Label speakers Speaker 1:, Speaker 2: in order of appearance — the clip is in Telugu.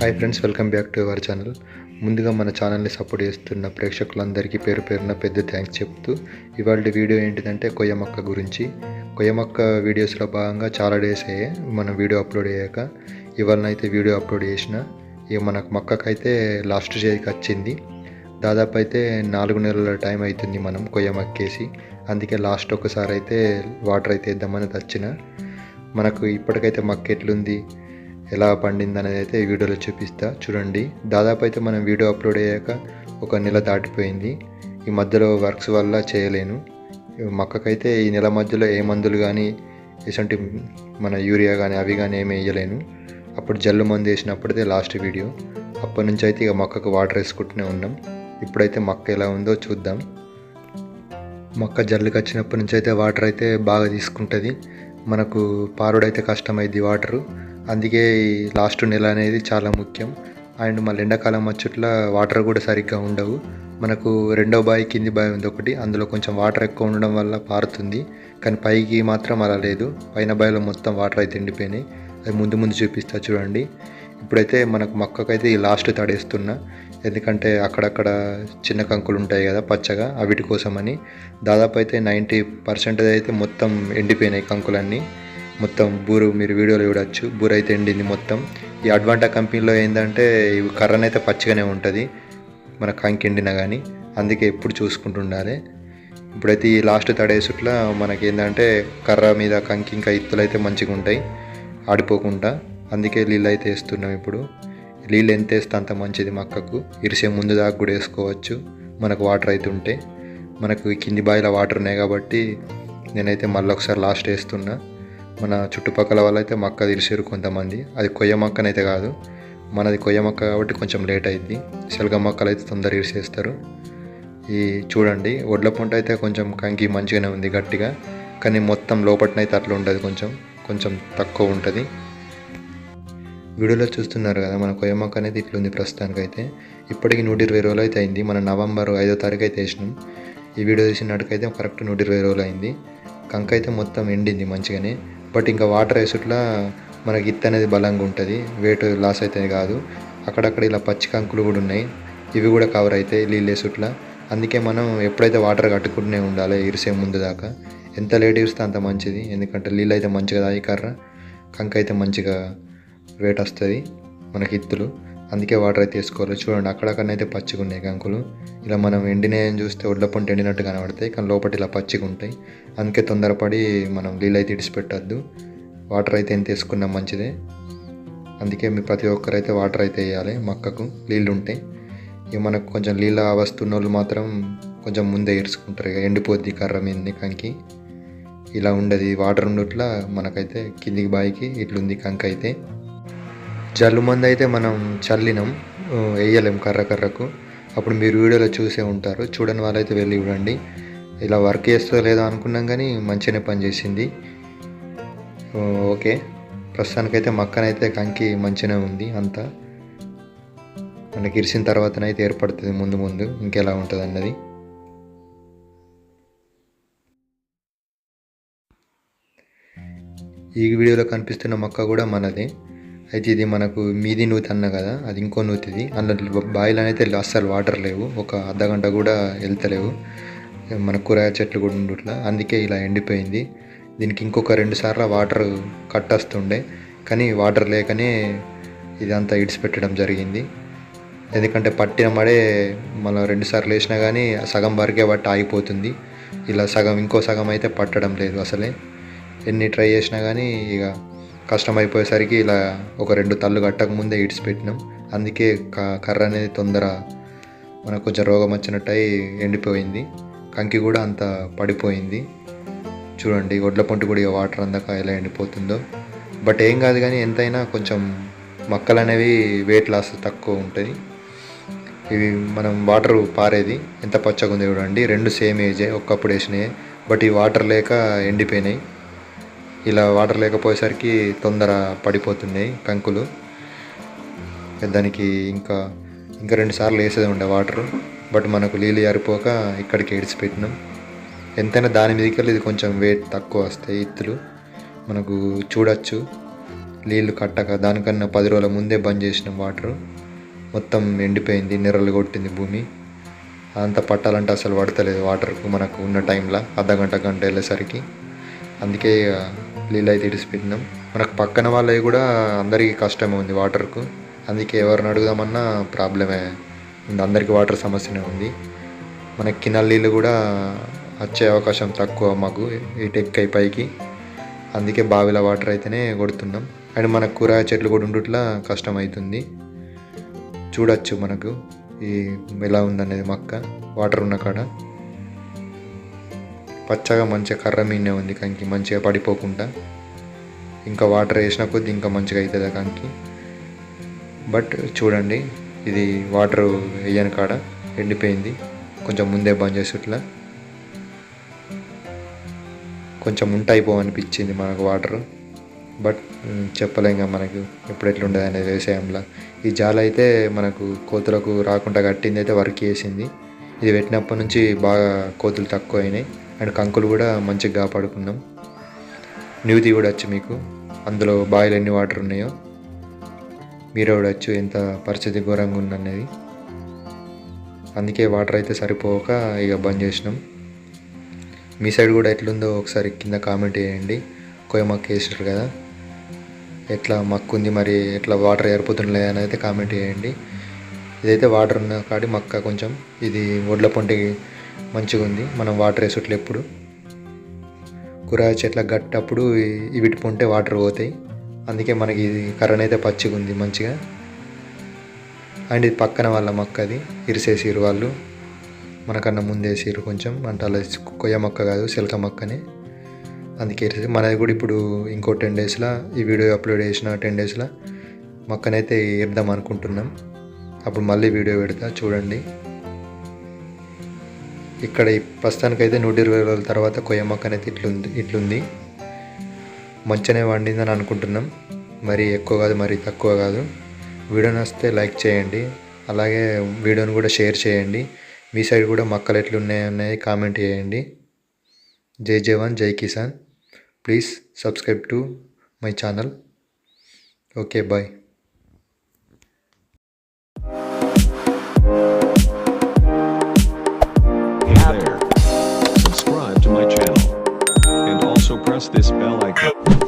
Speaker 1: Hi friends welcome back to our channel ముందుగా మన ఛానల్ని సపోర్ట్ చేస్తున్న ప్రేక్షకులందరికీ పేరు పేరున పెద్ద థ్యాంక్స్ చెప్తూ ఇవాళ వీడియో ఏంటిదంటే కొయ్య మొక్క గురించి. కొయ్య మొక్క వీడియోస్లో భాగంగా చాలా డేస్ అయ్యాయి మనం వీడియో అప్లోడ్ అయ్యాక ఇవాళనైతే వీడియో అప్లోడ్ చేసిన ఇక మనకు మొక్కకైతే లాస్ట్ స్టేజ్కి వచ్చింది. దాదాపు అయితే నాలుగు నెలల టైం అవుతుంది మనం కొయ్య మొక్కేసి అందుకే లాస్ట్ ఒకసారి అయితే వాటర్ అయితే ఇద్దామని వచ్చిన మనకు ఇప్పటికైతే మొక్క ఎట్లుంది? ఎలా పండింది అనేది అయితే ఈ వీడియోలో చూపిస్తా. చూడండి దాదాపు అయితే మనం వీడియో అప్లోడ్ అయ్యాక ఒక నెల దాటిపోయింది. ఈ మధ్యలో వర్క్స్ వల్ల చేయలేను. మొక్కకైతే ఈ నెల మధ్యలో ఏ మందులు కానీ ఎసంటి మన యూరియా కానీ అవి కానీ ఏమి వేయలేను. అప్పుడు జల్లు మందు వేసినప్పుడైతే లాస్ట్ వీడియో. అప్పటి నుంచి అయితే ఇక మొక్కకు వాటర్ వేసుకుంటూనే ఉన్నాం. ఇప్పుడైతే మొక్క ఎలా ఉందో చూద్దాం. మొక్క జల్లుకి వచ్చినప్పటి నుంచి అయితే వాటర్ అయితే బాగా తీసుకుంటుంది. మనకు పారుడైతే కష్టమైంది వాటరు. అందుకే ఈ లాస్ట్ నెల అనేది చాలా ముఖ్యం. అండ్ మళ్ళీ ఎండాకాలం వచ్చేట్ల వాటర్ కూడా సరిగ్గా ఉండవు. మనకు రెండో బావి కింది బావి ఉంది ఒకటి. అందులో కొంచెం వాటర్ ఎక్కువ ఉండడం వల్ల పారుతుంది. కానీ పైకి మాత్రం అలా లేదు. పైన బావిలో మొత్తం వాటర్ అయితే ఎండిపోయినాయి. అది ముందు ముందు చూపిస్తా చూడండి. ఇప్పుడైతే మనకు మొక్కకైతే ఈ లాస్ట్ తడేస్తున్నా. ఎందుకంటే అక్కడక్కడ చిన్న కంకులు ఉంటాయి కదా పచ్చగా అవిటి కోసమని. దాదాపు అయితే నైంటీ పర్సెంట్ అయితే మొత్తం ఎండిపోయినాయి కంకులన్నీ. మొత్తం బూరు మీరు వీడియోలో చూడొచ్చు. బూరు అయితే ఎండింది మొత్తం. ఈ అడ్వాంటా కంపెనీలో ఏంటంటే ఈ కర్రనైతే పచ్చిగానే ఉంటుంది. మన కంకి ఎండినా కానీ అందుకే ఎప్పుడు చూసుకుంటుండాలి. ఇప్పుడైతే ఈ లాస్ట్ తడేసుట్లా మనకి ఏంటంటే కర్ర మీద కంకి ఇంకా ఇత్తులు అయితే మంచిగా ఉంటాయి. ఆడిపోకుండా. అందుకే నీళ్ళు అయితే వేస్తున్నాం ఇప్పుడు. నీళ్ళు ఎంత వేస్తే అంత మంచిది మక్కకు ఇరిసే ముందు దాకా కూడా వేసుకోవచ్చు. మనకు వాటర్ అయితే ఉంటే. మనకు కింది బాయిల వాటర్ ఉన్నాయి కాబట్టి నేనైతే మళ్ళీ ఒకసారి లాస్ట్ వేస్తున్నా. మన చుట్టుపక్కల వాళ్ళైతే మక్క తెలిసారు కొంతమంది. అది కొయ్య మొక్కనైతే కాదు. మనది కొయ్య మొక్క కాబట్టి కొంచెం లేట్ అయింది శలగ మొక్కలు అయితే తొందర ఇరిసేస్తారు ఈ చూడండి వడ్ల పంట అయితే కొంచెం కంకి మంచిగానే ఉంది గట్టిగా. కానీ మొత్తం లోపట్నైతే అట్లా ఉంటుంది కొంచెం. కొంచెం తక్కువ ఉంటుంది. వీడియోలో చూస్తున్నారు కదా మన కొయ్య మొక్క అనేది ఇట్లుంది ప్రస్తుతానికైతే. ఇప్పటికి నూట ఇరవై రోజులు అయితే అయింది. మన నవంబర్ ఐదో తారీఖు అయితే వేసినాం. ఈ వీడియో చేసినట్టుకైతే కరెక్ట్ నూట ఇరవై రోజులు అయింది కంక అయితే మొత్తం ఎండింది మంచిగానే. బట్ ఇంకా వాటర్ వేసుట్లా మనకి ఇత్త అనేది బలంగా ఉంటుంది. వెయిట్ లాస్ అయితే కాదు. అక్కడక్కడ ఇలా పచ్చి కంకులు కూడా ఉన్నాయి. ఇవి కూడా కవర్ అవుతాయి నీళ్ళు వేసుట్లా. అందుకే మనం ఎప్పుడైతే వాటర్ కట్టుకుంటూనే ఉండాలి ఇరిసే ముందు దాకా. ఎంత లేట్ ఇరిస్తే అంత మంచిది. ఎందుకంటే నీళ్ళు అయితే మంచిగా తాగి కర్ర కంక అయితే మంచిగా వెయిట్ వస్తుంది మనకి ఇత్తులు. అందుకే వాటర్ అయితే వేసుకోవాలి. చూడండి అక్కడక్కడనైతే పచ్చిగా ఉన్నాయి కంకులు. ఇలా మనం ఎండినాయని చూస్తే ఒడ్ల పంట ఎండినట్టు కనబడతాయి కానీ లోపల ఇలా పచ్చిగా ఉంటాయి. అందుకే తొందరపడి మనం నీళ్ళు అయితే ఇడిచిపెట్టద్దు. వాటర్ అయితే ఎంత వేసుకున్నా మంచిదే. అందుకే మీ ప్రతి ఒక్కరైతే వాటర్ అయితే వేయాలి మొక్కకు. నీళ్ళు ఉంటాయి ఇక మనకు కొంచెం నీళ్ళ వస్తున్న వాళ్ళు మాత్రం కొంచెం ముందే ఇరుచుకుంటారు ఇక ఎండిపోద్ది కర్ర మీదని కంకి. ఇలా ఉండదు. వాటర్ ఉండట్లా మనకైతే కిందికి బాయికి ఇట్లుంది కంక అయితే. జల్లు మంది అయితే మనం చల్లినాం. వేయలేం కర్ర కర్రకు. అప్పుడు మీరు వీడియోలో చూసే ఉంటారు. చూడని వాళ్ళైతే వెళ్ళి చూడండి. ఇలా వర్క్ చేస్తుందో లేదో అనుకున్నాం కానీ మంచిగానే పనిచేసింది. ఓకే. ప్రస్తుతానికైతే మక్కనైతే కంకి మంచిగానే ఉంది అంతా. మనకి ఇరిసిన తర్వాతనైతే ఏర్పడుతుంది ముందు ముందు ఇంకెలా ఉంటుంది అన్నది. ఈ వీడియోలో కనిపిస్తున్న మొక్క కూడా మనదే. అయితే ఇది మనకు మీది నూతి అన్న కదా అది ఇంకో నూతిది. అందులో బాయిలో అయితే అస్సలు వాటర్ లేవు. ఒక అర్ధ గంట కూడా వెళ్తలేవు. మన కూరగాయ చెట్లు కూడా ఉండట్లా. అందుకే ఇలా ఎండిపోయింది. దీనికి ఇంకొక రెండు సార్లు వాటర్ కట్టొస్తుండే. కానీ వాటర్ లేకనే ఇదంతా ఇడిచిపెట్టడం జరిగింది. ఎందుకంటే పట్టిన మడే మనం రెండు సార్లు వేసినా కానీ సగం వరకే పట్టి ఆగిపోతుంది. ఇలా సగం ఇంకో సగం అయితే పట్టడం లేదు అసలే. ఎన్ని ట్రై చేసినా కానీ ఇక కష్టమైపోయేసరికి ఇలా ఒక రెండు తల్లు కట్టక ముందే ఇడిచిపెట్టినాం అందుకే క- కర్ర అనేది తొందర మనకు కొంచెం రోగం వచ్చినట్టు అయి ఎండిపోయింది. కంకి కూడా అంత పడిపోయింది. చూడండి ఒడ్ల పొంటి కూడా ఇక వాటర్ అందక ఎలా ఎండిపోతుందో. బట్ ఏం కాదు కానీ ఎంతైనా కొంచెం మొక్కలు అనేవి వెయిట్ లాస్ తక్కువ ఉంటుంది. ఇవి మనం వాటర్ పారేది. ఎంత పచ్చగా ఉంది చూడండి రెండు సేమ్ ఏజే ఒక్కప్పుడు వేసినాయి. బట్ ఈ వాటర్ లేక ఎండిపోయినాయి. ఇలా వాటర్ లేకపోయేసరికి తొందర పడిపోతున్నాయి కంకులు. దానికి ఇంకా ఇంకా రెండు సార్లు వేసేది ఉండే వాటర్. బట్ మనకు నీళ్ళు జారిపోక ఇక్కడికి ఏడిచిపెట్టినాం. ఎంతైనా దాని మీదకి వెళ్ళి ఇది కొంచెం వెయిట్ తక్కువ వస్తాయి ఇత్తులు. మనకు చూడొచ్చు. నీళ్ళు కట్టక దానికన్నా పది రోజుల ముందే బంద్ చేసినాం వాటర్. మొత్తం ఎండిపోయింది నెర్రలు కొట్టింది భూమి. అంత పట్టాలంటే అసలు పడతలేదు వాటర్కు మనకు ఉన్న టైంలో. అర్ధ గంట గంట వెళ్ళేసరికి. అందుకే ఇక నీళ్ళు అయితే మనకు పక్కన వాళ్ళవి కూడా అందరికీ కష్టమే ఉంది వాటర్కు. అందుకే ఎవరిని అడుగుదామన్నా ప్రాబ్లమే ఉంది. అందరికీ వాటర్ సమస్యనే ఉంది. మనకి కినల్ నీళ్ళు కూడా వచ్చే అవకాశం తక్కువ మాకు ఈ టెక్కై పైకి. అందుకే బావిల వాటర్ అయితేనే కొడుతున్నాం. అండ్ మనకు కూరగాయ చెట్లు కూడా ఉండుట్లా కష్టం అవుతుంది చూడొచ్చు మనకు ఈ ఎలా ఉందనేది మొక్క వాటర్ ఉన్న కాడ. పచ్చగా మంచిగా కర్ర మీనే ఉంది కంకి మంచిగా పడిపోకుండా. ఇంకా వాటర్ వేసిన కొద్దీ ఇంకా మంచిగా అవుతుంది ఆ కంకి. బట్ చూడండి ఇది వాటర్ వేయని కాడ ఎండిపోయింది. కొంచెం ముందే బంద్ చేసి ఇట్లా కొంచెం ఉంటాయిపో అనిపించింది మనకు వాటర్. బట్ చెప్పలేం మనకు ఎప్పుడు ఎట్లుండదు అనేది వ్యవసాయంలో. ఈ జాల అయితే మనకు కోతులకు రాకుండా కట్టింది అయితే వర్క్ చేసింది. ఇది పెట్టినప్పటి నుంచి బాగా కోతులు తక్కువ అయినాయి అండ్ కంకులు కూడా మంచిగా కాపాడుకున్నాం. న్యూతి కూడా వచ్చు మీకు. అందులో బాయిలు ఎన్ని వాటర్ ఉన్నాయో మీరు కూడా వచ్చు ఎంత పరిస్థితి ఘోరంగా ఉందనేది అందుకే వాటర్ అయితే సరిపోక ఇక బంద్ చేసినాం. మీ సైడ్ కూడా ఎట్లుందో ఒకసారి కింద కామెంట్ చేయండి. కోయమక్క వేసినారు కదా. ఎట్లా మక్కుంది మరి ఎట్లా వాటర్ ఏరిపోతుండలే అని అయితే కామెంట్ చేయండి. ఇదైతే వాటర్ ఉన్న కాడి మక్క కొంచెం. ఇది ఒడ్ల పొంటికి మంచిగా ఉంది మనం వాటర్ వేసట్లు ఎప్పుడు. కూరగాయ చెట్ల గట్టప్పుడు ఈ వీటి వాటర్ పోతాయి. అందుకే మనకి ఇది కర్రనైతే అయితే పచ్చిగా ఉంది మంచిగా. అండ్ ఇది పక్కన వాళ్ళ మొక్క అది. ఇరిసేసిరు వాళ్ళు. మనకన్నా ముందేసిరు కొంచెం. అంటే అలా కొయ్య మొక్క కాదు సిల్క మొక్కనే. అందుకే ఇరిసేసి మనది కూడా ఇప్పుడు ఇంకో టెన్ డేస్లో ఈ వీడియో అప్లోడ్ చేసిన టెన్ డేస్లో మొక్కనైతే ఇద్దాం అనుకుంటున్నాం. అప్పుడు మళ్ళీ వీడియో పెడతా చూడండి. ఇక్కడ ప్రస్తుతానికైతే నూట ఇరవై రోజుల తర్వాత కొయ్య అనేది ఇట్లుంది ఇట్లుంది మంచిగానే వండిందని అనుకుంటున్నాం. మరి ఎక్కువ కాదు మరి తక్కువ కాదు. వీడియో నచ్చితే లైక్ చేయండి. అలాగే వీడియోని కూడా షేర్ చేయండి. మీ సైడ్ కూడా మొక్కలు ఎట్లున్నాయనేది కామెంట్ చేయండి. జై జవాన్ జై Kisan. Please subscribe to my channel. Okay bye.
Speaker 2: so press this bell icon.